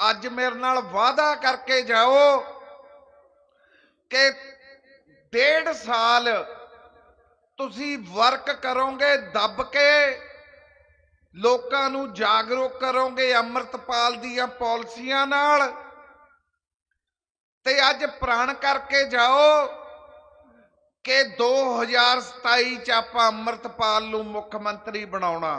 ਅੱਜ ਮੇਰੇ ਨਾਲ ਵਾਅਦਾ ਕਰਕੇ ਜਾਓ ਕਿ ਡੇਢ ਸਾਲ ਤੁਸੀਂ ਵਰਕ ਕਰੋਗੇ, ਦੱਬ ਕੇ ਲੋਕਾਂ ਨੂੰ ਜਾਗਰੂਕ ਕਰੋਗੇ, ਅੰਮ੍ਰਿਤਪਾਲ ਦੀਆਂ ਪਾਲਿਸੀਆਂ ਨਾਲ। ਤੇ ਅੱਜ ਪ੍ਰਣ ਕਰਕੇ ਜਾਓ ਕਿ 2027 ਚ ਆਪਾਂ ਅੰਮ੍ਰਿਤਪਾਲ ਨੂੰ ਮੁੱਖ ਮੰਤਰੀ ਬਣਾਉਣਾ।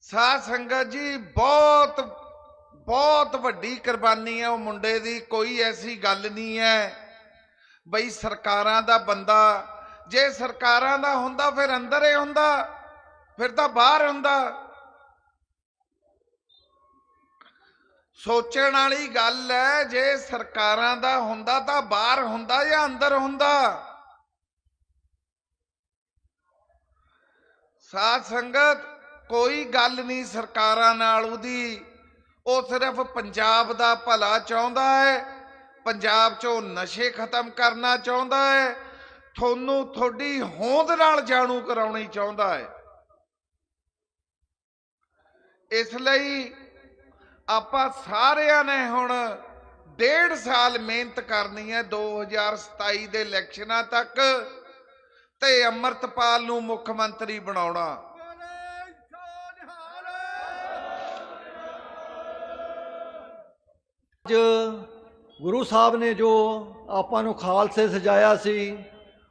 ਸਾਧ ਸੰਗਤ ਜੀ, ਬਹੁਤ ਬਹੁਤ ਵੱਡੀ ਕੁਰਬਾਨੀ ਹੈ ਉਹ ਮੁੰਡੇ ਦੀ, ਕੋਈ ਐਸੀ ਗੱਲ ਨਹੀਂ ਹੈ ਬਈ ਸਰਕਾਰਾਂ ਦਾ ਬੰਦਾ, ਜੇ ਸਰਕਾਰਾਂ ਦਾ ਹੁੰਦਾ ਫਿਰ ਅੰਦਰ ਹੀ ਹੁੰਦਾ, ਫਿਰ ਤਾਂ ਬਾਹਰ ਹੁੰਦਾ। ਸੋਚਣ ਵਾਲੀ ਗੱਲ ਹੈ, ਜੇ ਸਰਕਾਰਾਂ ਦਾ ਹੁੰਦਾ ਤਾਂ ਬਾਹਰ ਹੁੰਦਾ ਜਾਂ ਅੰਦਰ ਹੁੰਦਾ? ਸਾਧ ਸੰਗਤ, ਕੋਈ ਗੱਲ ਨਹੀਂ ਸਰਕਾਰਾਂ ਨਾਲ ਉਹਦੀ। ਉਹ ਸਿਰਫ ਪੰਜਾਬ ਦਾ ਭਲਾ ਚਾਹੁੰਦਾ ਹੈ, ਪੰਜਾਬ 'ਚੋਂ ਨਸ਼ੇ ਖਤਮ ਕਰਨਾ ਚਾਹੁੰਦਾ ਹੈ, ਤੁਹਾਨੂੰ ਤੁਹਾਡੀ ਹੋਂਦ ਨਾਲ ਜਾਣੂ ਕਰਾਉਣੀ ਚਾਹੁੰਦਾ ਹੈ। ਇਸ ਲਈ ਆਪਾਂ ਸਾਰਿਆਂ ਨੇ ਹੁਣ ਡੇਢ ਸਾਲ ਮਿਹਨਤ ਕਰਨੀ ਹੈ 2027 ਦੇ ਇਲੈਕਸ਼ਨਾਂ ਤੱਕ ਤੇ ਅੰਮ੍ਰਿਤਪਾਲ ਨੂੰ ਮੁੱਖ ਮੰਤਰੀ ਬਣਾਉਣਾ। ਅੱਜ ਗੁਰੂ ਸਾਹਿਬ ਨੇ ਜੋ ਆਪਾਂ ਨੂੰ ਖਾਲਸੇ ਸਜਾਇਆ ਸੀ,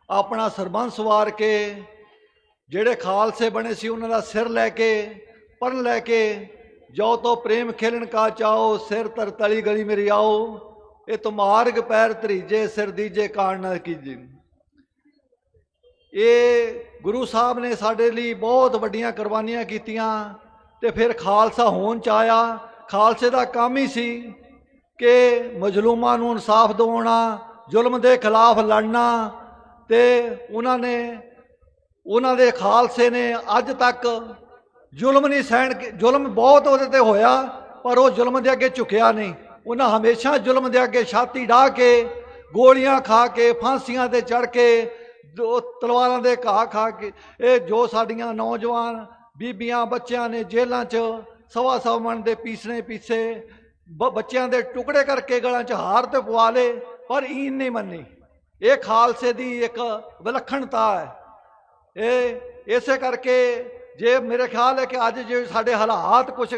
ਆਪਣਾ ਸਰਬੰਸ ਵਾਰ ਕੇ, ਜਿਹੜੇ ਖਾਲਸੇ ਬਣੇ ਸੀ ਉਹਨਾਂ ਦਾ ਸਿਰ ਲੈ ਕੇ ਪਰਨ ਲੈ ਕੇ ਜੋ ਤੋ ਪ੍ਰੇਮ ਖੇਲਣ ਕਾ ਚਾਓ ਸਿਰ ਤਰ ਤਲੀ ਗਲੀ ਮੇਰੀ ਆਓ। ਇਹ ਤੁਮਾਰਗ ਪੈਰ ਧਰੀਜੇ, ਸਿਰ ਦੀਜੇ ਕਾਣ ਨਾ ਕੀਜੇ। ਇਹ ਗੁਰੂ ਸਾਹਿਬ ਨੇ ਸਾਡੇ ਲਈ ਬਹੁਤ ਵੱਡੀਆਂ ਕੁਰਬਾਨੀਆਂ ਕੀਤੀਆਂ ਤੇ ਫਿਰ ਖਾਲਸਾ ਹੋਣ ਚ ਆਇਆ। ਖਾਲਸੇ ਦਾ ਕੰਮ ਹੀ ਸੀ ਕਿ ਮਜਲੂਮਾਂ ਨੂੰ ਇਨਸਾਫ ਦਿਵਾਉਣਾ, ਜ਼ੁਲਮ ਦੇ ਖਿਲਾਫ ਲੜਨਾ ਤੇ ਉਹਨਾਂ ਨੇ, ਉਹਨਾਂ ਦੇ ਖਾਲਸੇ ਨੇ ਅੱਜ ਤੱਕ ਜ਼ੁਲਮ ਨਹੀਂ ਸਹਿਣ ਕੀ- ਜ਼ੁਲਮ ਬਹੁਤ ਉਹਦੇ ਤੇ ਹੋਇਆ, ਪਰ ਉਹ ਜ਼ੁਲਮ ਦੇ ਅੱਗੇ ਝੁਕਿਆ ਨਹੀਂ। ਉਹਨਾਂ ਹਮੇਸ਼ਾ ਜ਼ੁਲਮ ਦੇ ਅੱਗੇ ਛਾਤੀ ਢਾ ਕੇ, ਗੋਲੀਆਂ ਖਾ ਕੇ, ਫਾਂਸੀਆਂ ਤੇ ਚੜ ਕੇ ਦੋ ਤਲਵਾਰਾਂ ਦੇ ਘਾਹ ਖਾ ਕੇ, ਇਹ ਜੋ ਸਾਡੀਆਂ ਨੌਜਵਾਨ ਬੀਬੀਆਂ, ਬੱਚਿਆਂ ਨੇ ਜੇਲ੍ਹਾਂ 'ਚ ਸਵਾ ਸਵਾ ਮਣ ਦੇ ਪੀਸਣੇ ਪੀਸੇ, ਬ- ਬੱਚਿਆਂ ਦੇ ਟੁਕੜੇ ਕਰਕੇ ਗਲਾਂ 'ਚ ਹਾਰ ਤੇ ਪਵਾ ਲੇ ਪਰ ਈਨ ਨਹੀਂ ਮੰਨੀ। ਇਹ ਖਾਲਸੇ ਦੀ ਇੱਕ ਵਿਲੱਖਣਤਾ ਹੈ। ਇਹ, ਇਸੇ ਕਰਕੇ ਜੇ ਮੇਰੇ ਖਿਆਲ ਹੈ ਕਿ ਅੱਜ ਜੇ ਸਾਡੇ ਹਾਲਾਤ ਕੁਝ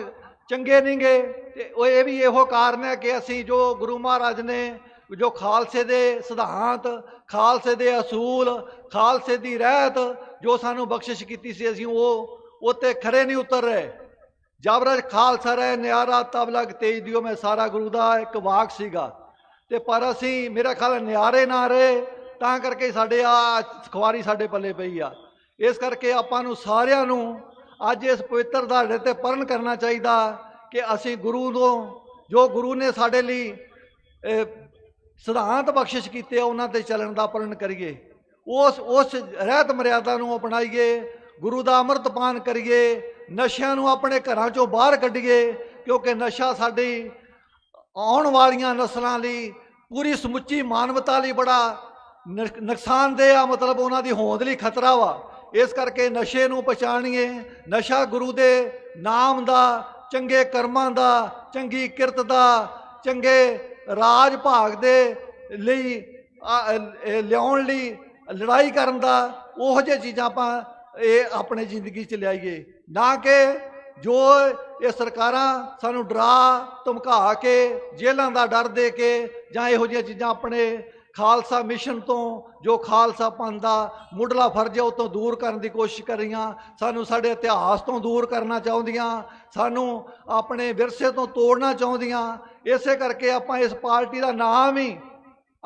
ਚੰਗੇ ਨਹੀਂਗੇ, ਤੇ ਉਹ ਇਹ ਵੀ ਇਹੋ ਕਾਰਨ ਹੈ ਕਿ ਅਸੀਂ ਜੋ ਗੁਰੂ ਮਹਾਰਾਜ ਨੇ ਜੋ ਖਾਲਸੇ ਦੇ ਸਿਧਾਂਤ, ਖਾਲਸੇ ਦੇ ਅਸੂਲ, ਖਾਲਸੇ ਦੀ ਰਹਿਤ ਜੋ ਸਾਨੂੰ ਬਖਸ਼ਿਸ਼ ਕੀਤੀ ਸੀ, ਅਸੀਂ ਉਹ ਉਤੇ ਖਰੇ ਨਹੀਂ ਉਤਰ ਰਹੇ। ਜਬਰਜ ਖਾਲਸਾ ਰਹਿ, ਨਿਆਰਾ ਤਬ ਲਗ ਤੇਜ ਦਿਓ, ਮੈਂ ਸਾਰਾ ਗੁਰੂ ਦਾ ਇੱਕ ਵਾਕ ਸੀਗਾ। ਤੇ ਪਰ ਅਸੀਂ ਮੇਰਾ ਖਿਆਲ ਨਿਆਰੇ ਨਾ ਰਹੇ, ਤਾਂ ਕਰਕੇ ਸਾਡੇ ਆ ਖੁਆਰੀ ਸਾਡੇ ਪੱਲੇ ਪਈ ਆ। ਇਸ ਕਰਕੇ ਆਪਾਂ ਨੂੰ ਸਾਰਿਆਂ ਨੂੰ ਅੱਜ ਇਸ ਪਵਿੱਤਰ ਦਿਹਾੜੇ ਤੇ ਪਰਨ ਕਰਨਾ ਚਾਹੀਦਾ ਕਿ ਅਸੀਂ ਗੁਰੂ ਤੋਂ, ਜੋ ਗੁਰੂ ਨੇ ਸਾਡੇ ਲਈ ਸਿਧਾਂਤ ਬਖਸ਼ਿਸ਼ ਕੀਤੇ ਆ, ਉਹਨਾਂ ਤੇ ਚੱਲਣ ਦਾ ਪਰਨ ਕਰੀਏ। ਉਸ ਉਸ ਰਹਿਤ ਮਰਿਆਦਾ ਨੂੰ ਅਪਣਾਈਏ, ਗੁਰੂ ਦਾ ਅੰਮ੍ਰਿਤ ਪਾਨ ਕਰੀਏ, ਨਸ਼ਿਆਂ ਨੂੰ ਆਪਣੇ ਘਰਾਂ ਚੋਂ ਬਾਹਰ ਕੱਢੀਏ, ਕਿਉਂਕਿ ਨਸ਼ਾ ਸਾਡੀ ਆਉਣ ਵਾਲੀਆਂ ਨਸਲਾਂ ਲਈ, ਪੂਰੀ ਸਮੁੱਚੀ ਮਾਨਵਤਾ ਲਈ ਬੜਾ ਨੁਕ- ਨੁਕਸਾਨਦੇਹ ਆ, ਮਤਲਬ ਉਹਨਾਂ ਦੀ ਹੋਂਦ ਲਈ ਖਤਰਾ ਵਾ। ਇਸ ਕਰਕੇ ਨਸ਼ੇ ਨੂੰ ਪਛਾਣੀਏ। ਨਸ਼ਾ ਗੁਰੂ ਦੇ ਨਾਮ ਦਾ, ਚੰਗੇ ਕਰਮਾਂ ਦਾ, ਚੰਗੀ ਕਿਰਤ ਦਾ, ਚੰਗੇ ਰਾਜ ਭਾਗ ਦੇ ਲਈ ਲਿਆਉਣ ਲਈ, ਲੜਾਈ ਕਰਨ ਦਾ, ਉਹੋ ਜਿਹੀ ਚੀਜ਼ਾਂ ਆਪਾਂ ਇਹ ਆਪਣੇ ਜ਼ਿੰਦਗੀ 'ਚ ਲਿਆਈਏ। ਨਾ ਕਿ ਜੋ ਇਹ ਸਰਕਾਰਾਂ ਸਾਨੂੰ ਡਰਾ, ਧਮਕਾ ਕੇ, ਜੇਲ੍ਹਾਂ ਦਾ ਡਰ ਦੇ ਕੇ ਜਾਂ ਇਹੋ ਜਿਹੀਆਂ ਚੀਜ਼ਾਂ ਆਪਣੇ ਖਾਲਸਾ ਮਿਸ਼ਨ ਤੋਂ ਜੋ ਖਾਲਸਾ ਪੰਥ ਦਾ ਮੁੱਢਲਾ ਫਰਜ਼ ਹੈ ਉਹ ਤੋਂ ਦੂਰ ਕਰਨ ਦੀ ਕੋਸ਼ਿਸ਼ ਕਰ ਰਹੀਆਂ। ਸਾਨੂੰ ਸਾਡੇ ਇਤਿਹਾਸ ਤੋਂ ਦੂਰ ਕਰਨਾ ਚਾਹੁੰਦੀਆਂ। ਸਾਨੂੰ ਆਪਣੇ ਵਿਰਸੇ ਤੋਂ ਤੋੜਨਾ ਚਾਹੁੰਦੀਆਂ। ਇਸੇ ਕਰਕੇ ਆਪਾਂ ਇਸ ਪਾਰਟੀ ਦਾ ਨਾਮ ਹੀ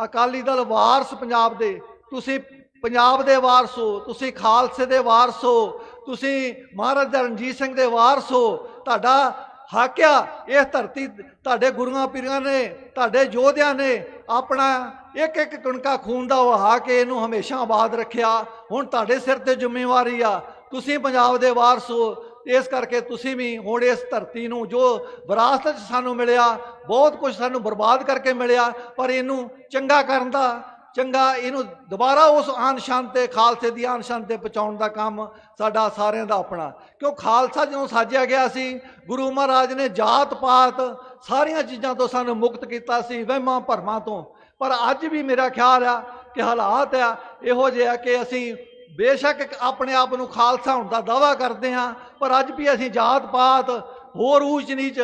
ਅਕਾਲੀ ਦਲ ਵਾਰਸ ਪੰਜਾਬ ਦੇ। ਤੁਸੀਂ ਪੰਜਾਬ ਦੇ ਵਾਰਸ ਹੋ, ਤੁਸੀਂ ਖਾਲਸੇ ਦੇ ਵਾਰਸ ਹੋ, ਤੁਸੀਂ ਮਹਾਰਾਜਾ ਰਣਜੀਤ ਸਿੰਘ ਦੇ ਵਾਰਸ ਹੋ। ਤੁਹਾਡਾ ਹਾਕਿਆ, ਇਹ ਧਰਤੀ ਤੁਹਾਡੇ ਗੁਰੂਆਂ ਪੀਰਾਂ ਨੇ, ਤੁਹਾਡੇ ਯੋਧਿਆਂ ਨੇ ਆਪਣਾ ਇੱਕ ਇੱਕ ਕਣਕਾ ਖੂਨ ਦਾ ਵਹਾ ਕੇ ਇਹਨੂੰ ਹਮੇਸ਼ਾ ਆਬਾਦ ਰੱਖਿਆ। ਹੁਣ ਤੁਹਾਡੇ ਸਿਰ ਤੇ ਜ਼ਿੰਮੇਵਾਰੀ ਆ। ਤੁਸੀਂ ਪੰਜਾਬ ਦੇ ਵਾਰਸ ਹੋ। ਇਸ ਕਰਕੇ ਤੁਸੀਂ ਵੀ ਹੁਣ ਇਸ ਧਰਤੀ ਨੂੰ ਜੋ ਵਿਰਾਸਤ 'ਚ ਸਾਨੂੰ ਮਿਲਿਆ, ਬਹੁਤ ਕੁਝ ਸਾਨੂੰ ਬਰਬਾਦ ਕਰਕੇ ਮਿਲਿਆ, ਪਰ ਇਹਨੂੰ ਚੰਗਾ ਕਰਨ ਦਾ ਚੰਗਾ, ਇਹਨੂੰ ਦੁਬਾਰਾ ਉਸ ਆਨ ਸ਼ਾਨ ਤੇ, ਖਾਲਸੇ ਦੀ ਆਨ ਸ਼ਾਨ ਤੇ ਪਹੁੰਚਾਉਣ ਦਾ ਕੰਮ ਸਾਡਾ ਸਾਰਿਆਂ ਦਾ ਆਪਣਾ। ਕਿਉਂ ਖਾਲਸਾ ਜਦੋਂ ਸਾਜਿਆ ਗਿਆ ਸੀ, ਗੁਰੂ ਮਹਾਰਾਜ ਨੇ ਜਾਤ ਪਾਤ ਸਾਰੀਆਂ ਚੀਜ਼ਾਂ ਤੋਂ ਸਾਨੂੰ ਮੁਕਤ ਕੀਤਾ ਸੀ, ਵਹਿਮਾਂ ਭਰਮਾਂ ਤੋਂ। ਪਰ ਅੱਜ ਵੀ ਮੇਰਾ ਖਿਆਲ ਆ ਕਿ ਹਾਲਾਤ ਆ, ਇਹੋ ਜਿਹੇ ਆ ਕਿ ਅਸੀਂ ਬੇਸ਼ੱਕ ਆਪਣੇ ਆਪ ਨੂੰ ਖਾਲਸਾ ਹੋਣ ਦਾ ਦਾਵਾ ਕਰਦੇ ਹਾਂ, ਪਰ ਅੱਜ ਵੀ ਅਸੀਂ ਜਾਤ ਪਾਤ ਹੋਰ ਊਚ ਨੀਚ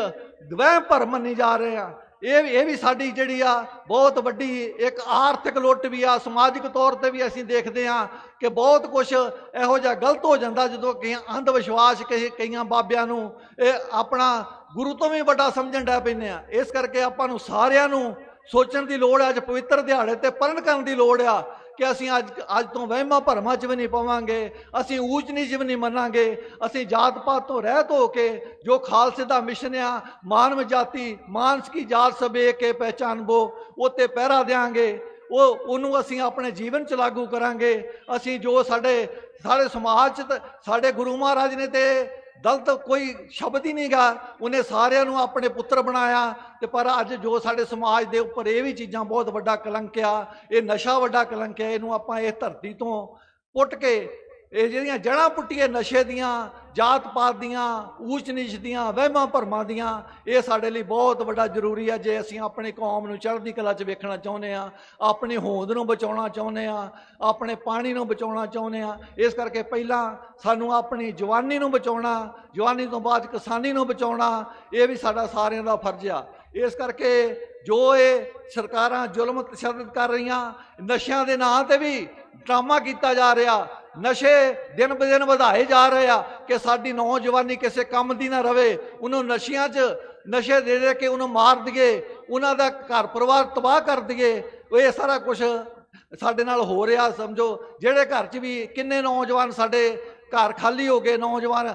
ਵਹਿਮ ਭਰਮ ਮੰਨੀ ਜਾ ਰਹੇ ਹਾਂ। ਇਹ ਇਹ ਵੀ ਸਾਡੀ ਜਿਹੜੀ ਆ ਬਹੁਤ ਵੱਡੀ ਇੱਕ ਆਰਥਿਕ ਲੁੱਟ ਵੀ ਆ, ਸਮਾਜਿਕ ਤੌਰ ਤੇ ਵੀ ਅਸੀਂ ਦੇਖਦੇ ਹਾਂ ਕਿ ਬਹੁਤ ਕੁਝ ਇਹੋ ਜਿਹਾ ਗਲਤ ਹੋ ਜਾਂਦਾ ਜਦੋਂ ਕਈ ਅੰਧ ਵਿਸ਼ਵਾਸ ਕਈ ਕਈਆਂ ਬਾਬਿਆਂ ਨੂੰ। ਇਹ ਆਪਣਾ ਗੁਰੂ ਤੋਂ ਵੀ ਵੱਡਾ ਸਮਝਣ ਡੈ ਪੈਂਦੇ ਆ ਇਸ ਕਰਕੇ ਆਪਾਂ ਨੂੰ ਸਾਰਿਆਂ ਨੂੰ ਸੋਚਣ ਦੀ ਲੋੜ ਆ, ਅੱਜ ਪਵਿੱਤਰ ਦਿਹਾੜੇ ਤੇ ਪਰਨ ਕਰਨ ਦੀ ਲੋੜ ਆ। ਕਿ ਅਸੀਂ ਅੱਜ ਅੱਜ ਤੋਂ ਵਹਿਮਾਂ ਭਰਮਾਂ 'ਚ ਵੀ ਨਹੀਂ ਪਵਾਂਗੇ, ਅਸੀਂ ਊਚ ਨੀਚ ਵੀ ਨਹੀਂ ਮੰਨਾਂਗੇ, ਅਸੀਂ ਜਾਤ ਪਾਤ ਤੋਂ ਰਹਿਤ ਹੋ ਕੇ ਜੋ ਖਾਲਸੇ ਦਾ ਮਿਸ਼ਨ ਆ, ਮਾਨਵ ਜਾਤੀ, ਮਾਨਸ ਕੀ ਜਾਤ ਸਭੇ ਕੇ ਪਹਿਚਾਨਬੋ ਉਹ ਤੇ ਪਹਿਰਾ ਦੇਾਂਗੇ ਉਹ, ਉਹਨੂੰ ਅਸੀਂ ਆਪਣੇ ਜੀਵਨ 'ਚ ਲਾਗੂ ਕਰਾਂਗੇ। ਅਸੀਂ ਜੋ ਸਾਡੇ ਸਾਰੇ ਸਮਾਜ 'ਚ ਤਾਂ, ਸਾਡੇ ਗੁਰੂ ਮਹਾਰਾਜ ਨੇ ਤੇ ਦਲਤ ਕੋਈ ਸ਼ਬਦ ਹੀ ਨਹੀਂਗਾ। ਉਹਨੇ ਸਾਰਿਆਂ ਨੂੰ ਆਪਣੇ ਪੁੱਤਰ ਬਣਾਇਆ ਤੇ ਪਰ ਅੱਜ ਜੋ ਸਾਡੇ ਸਮਾਜ ਦੇ ਉੱਪਰ ਇਹ ਵੀ ਚੀਜ਼ਾਂ ਬਹੁਤ ਵੱਡਾ ਕਲੰਕ ਆ, ਇਹ ਨਸ਼ਾ ਵੱਡਾ ਕਲੰਕ ਹੈ ਇਹਨੂੰ ਆਪਾਂ ਇਹ ਧਰਤੀ ਤੋਂ ਪੁੱਟ ਕੇ ਇਹ ਜਿਹੜੀਆਂ ਜੜਾਂ ਪੁੱਟੀਏ ਨਸ਼ੇ ਦੀਆਂ, ਜਾਤ ਪਾਤ ਦੀਆਂ, ਊਚ ਨੀਚ ਦੀਆਂ, ਵਹਿਮਾਂ ਭਰਮਾਂ ਦੀਆਂ, ਇਹ ਸਾਡੇ ਲਈ ਬਹੁਤ ਵੱਡਾ ਜ਼ਰੂਰੀ ਹੈ ਜੇ ਅਸੀਂ ਆਪਣੀ ਕੌਮ ਨੂੰ ਚੜ੍ਹਦੀ ਕਲਾ 'ਚ ਵੇਖਣਾ ਚਾਹੁੰਦੇ ਆ ਆਪਣੀ ਹੋਂਦ ਨੂੰ ਬਚਾਉਣਾ ਚਾਹੁੰਦੇ ਆ ਆਪਣੇ ਪਾਣੀ ਨੂੰ ਬਚਾਉਣਾ ਚਾਹੁੰਦੇ ਆ ਇਸ ਕਰਕੇ ਪਹਿਲਾਂ ਸਾਨੂੰ ਆਪਣੀ ਜਵਾਨੀ ਨੂੰ ਬਚਾਉਣਾ, ਜਵਾਨੀ ਤੋਂ ਬਾਅਦ ਕਿਸਾਨੀ ਨੂੰ ਬਚਾਉਣਾ, ਇਹ ਵੀ ਸਾਡਾ ਸਾਰਿਆਂ ਦਾ ਫਰਜ਼ ਆ। ਇਸ ਕਰਕੇ ਜੋ ਇਹ ਸਰਕਾਰਾਂ ਜ਼ੁਲਮ ਤਸ਼ੱਦਦ ਕਰ ਰਹੀਆਂ, ਨਸ਼ਿਆਂ ਦੇ ਨਾਂ ਤੇ ਵੀ ਡਰਾਮਾ ਕੀਤਾ ਜਾ ਰਿਹਾ ਨਸ਼ੇ ਦਿਨ ਬ ਦਿਨ ਵਧਾਏ ਜਾ ਰਹੇ ਆ ਕਿ ਸਾਡੀ ਨੌਜਵਾਨੀ ਕਿਸੇ ਕੰਮ ਦੀ ਨਾ ਰਵੇ, ਉਹਨੂੰ ਨਸ਼ਿਆਂ 'ਚ ਨਸ਼ੇ ਦੇ ਦੇ ਕੇ ਉਹਨੂੰ ਮਾਰ ਦਈਏ, ਉਹਨਾਂ ਦਾ ਘਰ ਪਰਿਵਾਰ ਤਬਾਹ ਕਰ ਦਈਏ ਇਹ ਸਾਰਾ ਕੁਝ ਸਾਡੇ ਨਾਲ ਹੋ ਰਿਹਾ, ਸਮਝੋ। ਜਿਹੜੇ ਘਰ 'ਚ ਵੀ ਕਿੰਨੇ ਨੌਜਵਾਨ ਸਾਡੇ ਘਰ ਖਾਲੀ ਹੋ ਗਏ, ਨੌਜਵਾਨ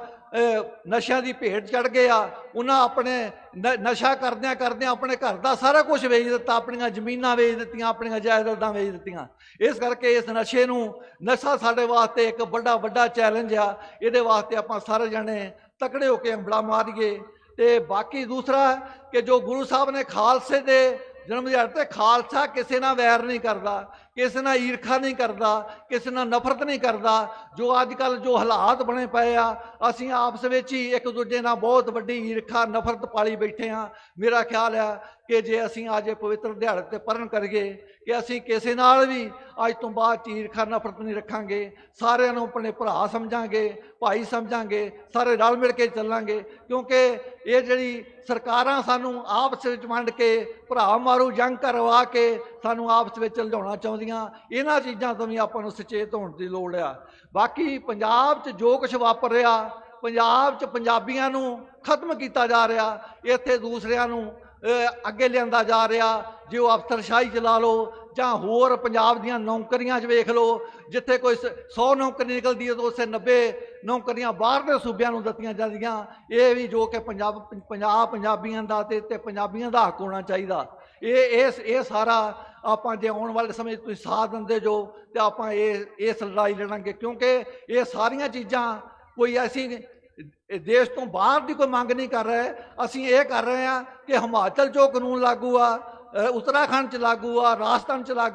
ਨਸ਼ਿਆਂ ਦੀ ਭੇਟ ਚੜ ਗਏ ਆ, ਉਹਨਾਂ ਆਪਣੇ ਨਸ਼ਾ ਕਰਦਿਆਂ ਕਰਦਿਆਂ ਆਪਣੇ ਘਰ ਦਾ ਸਾਰਾ ਕੁਝ ਵੇਚ ਦਿੱਤਾ, ਆਪਣੀਆਂ ਜ਼ਮੀਨਾਂ ਵੇਚ ਦਿੱਤੀਆਂ, ਆਪਣੀਆਂ ਜਾਇਦਾਦਾਂ ਵੇਚ ਦਿੱਤੀਆਂ। ਇਸ ਕਰਕੇ ਇਸ ਨਸ਼ੇ ਨੂੰ ਨਸ਼ਾ ਸਾਡੇ ਵਾਸਤੇ ਇੱਕ ਵੱਡਾ ਵੱਡਾ ਚੈਲੰਜ ਆ। ਇਹਦੇ ਵਾਸਤੇ ਆਪਾਂ ਸਾਰੇ ਜਣੇ ਤਕੜੇ ਹੋ ਕੇ ਹੰਬਲਾ ਮਾਰੀਏ। ਤੇ ਬਾਕੀ ਦੂਸਰਾ ਕਿ ਜੋ ਗੁਰੂ ਸਾਹਿਬ ਨੇ ਖਾਲਸੇ ਦੇ ਜਨਮ ਦਿਹਾੜੇ ਤੇ ਖਾਲਸਾ ਕਿਸੇ ਨਾਲ ਵੈਰ ਨਹੀਂ ਕਰਦਾ। ਕਿਸੇ ਨਾਲ ਈਰਖਾ ਨਹੀਂ ਕਰਦਾ, ਕਿਸੇ ਨਾਲ ਨਫ਼ਰਤ ਨਹੀਂ ਕਰਦਾ, ਜੋ ਅੱਜ ਕੱਲ ਜੋ ਹਾਲਾਤ ਬਣੇ ਪਏ ਆ, ਅਸੀਂ ਆਪਸ ਵਿੱਚ ਹੀ ਇੱਕ ਦੂਜੇ ਨਾਲ ਬਹੁਤ ਵੱਡੀ ਈਰਖਾ, ਨਫ਼ਰਤ ਪਾਲੀ ਬੈਠੇ ਆ ਮੇਰਾ ਖਿਆਲ ਆ ਕਿ ਜੇ ਅਸੀਂ ਅੱਜ ਇਹ ਪਵਿੱਤਰ ਦਿਹਾੜੇ ਤੇ ਪਰਨ ਕਰੀਏ, ਕਿ ਅਸੀਂ ਕਿਸੇ ਨਾਲ ਵੀ ਅੱਜ ਤੋਂ ਬਾਅਦ 'ਚ ਈਰਖਾ, ਨਫ਼ਰਤ ਨਹੀਂ ਰੱਖਾਂਗੇ। ਸਾਰਿਆਂ ਨੂੰ ਆਪਣੇ ਭਰਾ ਸਮਝਾਂਗੇ, ਭਾਈ ਸਮਝਾਂਗੇ, ਸਾਰੇ ਰਲ ਮਿਲ ਕੇ ਚੱਲਾਂਗੇ, ਕਿਉਂਕਿ ਇਹ ਜਿਹੜੀ ਸਰਕਾਰਾਂ ਸਾਨੂੰ ਆਪਸ ਵਿੱਚ ਵੰਡ ਕੇ ਭਰਾ ਮਾਰੂ, ਜੰਗ ਕਰਵਾ ਕੇ ਸਾਨੂੰ ਆਪਸ ਵਿੱਚ ਲਿਜਾਉਣਾ ਚਾਹੁੰਦੀਆਂ। ਇਹਨਾਂ ਚੀਜ਼ਾਂ ਤੋਂ ਵੀ ਆਪਾਂ ਨੂੰ ਸੁਚੇਤ ਹੋਣ ਦੀ ਲੋੜ ਆ। ਬਾਕੀ ਪੰਜਾਬ 'ਚ ਜੋ ਕੁਝ ਵਾਪਰ ਰਿਹਾ, ਪੰਜਾਬ 'ਚ ਪੰਜਾਬੀਆਂ ਨੂੰ ਖਤਮ ਕੀਤਾ ਜਾ ਰਿਹਾ। ਇੱਥੇ ਦੂਸਰਿਆਂ ਨੂੰ ਅੱਗੇ ਲਿਆਂਦਾ ਜਾ ਰਿਹਾ। ਜੇ ਉਹ ਅਫਸਰਸ਼ਾਹੀ ਚਲਾ ਲਓ, ਜਾਂ ਹੋਰ ਪੰਜਾਬ ਦੀਆਂ ਨੌਕਰੀਆਂ 'ਚ ਵੇਖ ਲਓ, ਜਿੱਥੇ ਕੋਈ 100 ਨੌਕਰੀ ਨਿਕਲਦੀ ਹੈ ਤਾਂ ਉਸੇ 90 ਨੌਕਰੀਆਂ ਬਾਹਰ ਦੇ ਸੂਬਿਆਂ ਨੂੰ ਦਿੱਤੀਆਂ ਜਾਂਦੀਆਂ। ਇਹ ਵੀ ਜੋ ਕਿ ਪੰਜਾਬ ਪੰਜਾਬ ਪੰਜਾਬੀਆਂ ਦਾ ਤੇ ਪੰਜਾਬੀਆਂ ਦਾ ਹੱਕ ਹੋਣਾ ਚਾਹੀਦਾ। ਇਹ, ਇਸ, ਇਹ ਸਾਰਾ ਆਪਾਂ ਜੇ ਆਉਣ ਵਾਲੇ ਸਮੇਂ 'ਚ ਤੁਸੀਂ ਸਾਥ ਦਿੰਦੇ ਜੋ ਤੇ ਆਪਾਂ ਇਹ ਇਸ ਲੜਾਈ ਲੜਾਂਗੇ ਕਿਉਂਕਿ ਇਹ ਸਾਰੀਆਂ ਚੀਜ਼ਾਂ ਕੋਈ ਐਸੀ ਦੇਸ਼ ਤੋਂ ਬਾਹਰ ਦੀ ਕੋਈ ਮੰਗ ਨਹੀਂ ਕਰ ਰਹੇ। ਅਸੀਂ ਇਹ ਕਰ ਰਹੇ ਹਾਂ ਕਿ ਹਿਮਾਚਲ 'ਚੋਂ ਕਾਨੂੰਨ ਲਾਗੂ ਆ ਉੱਤਰਾਖੰਡ 'ਚ ਲਾਗੂ ਆ, ਰਾਜਸਥਾਨ 'ਚ ਲਾਗੂ